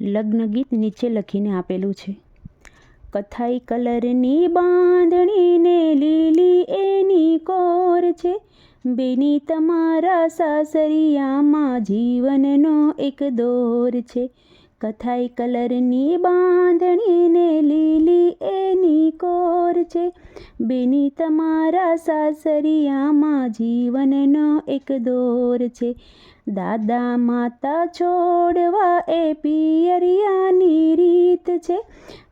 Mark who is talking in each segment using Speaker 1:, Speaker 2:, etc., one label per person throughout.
Speaker 1: લગ્ન ગીત નીચે લખીને આપેલું છે. કથાઈ કલરની બાંધણીને લીલી એની કોર છે. બેની તમારા સાસરિયામાં જીવનનો એક દોર છે. કથાઈ કલરની બાંધણીને લીલી છે. બેની તમારા સાસરિયામાં જીવનનો એક દોર છે. દાદા માતા છોડવા એ પિયરિયાની રીત છે.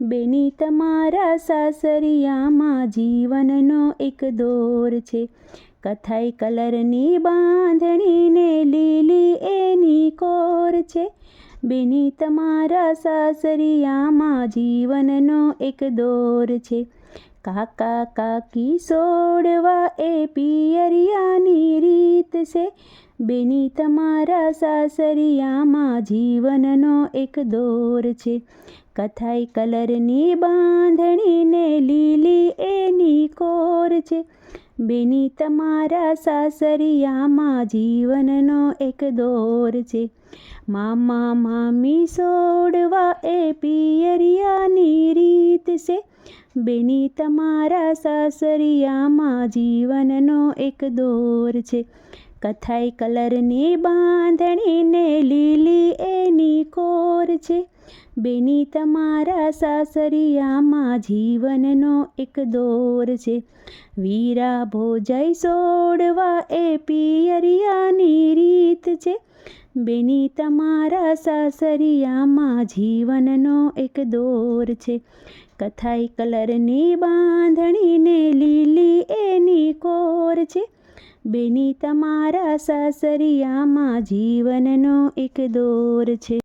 Speaker 1: બેની તમારા સાસરિયામાં જીવનનો એક દોર છે. કથાઈ કલરની બાંધણીને લીલી એની કોર છે. બેની તમારા સાસરિયામાં જીવનનો એક દોર છે. કાકા કાકી સોડવા એ પિયરિયાની રીત છે. બેની તમારા સાસરિયામાં જીવનનો એક દોર છે. કથાઈ કલરની બાંધણીને લીલી એની કોર છે. બેની તમારા સાસરિયામાં જીવનનો એક દોર છે. મામા મામી સોડવા એ પિયરિયાની રીત છે. બેની તમારા સાસરિયામાં જીવનનો એક દોર છે. કથાઈ કલરની બાંધણીને લીલી એની કોર છે. બેની તમારા સાસરિયામાં જીવનનો એક દોર છે. વીરા ભોજાઈ સોડવા એ પિયરિયાની રીત છે. બેની તમારા સાસરિયામાં જીવનનો એક દોર છે. કથાઈ કલરની બાંધણીને લીલી એની કોર છે. બેની તમારા સાસરિયામાં જીવનનો એક દોર છે.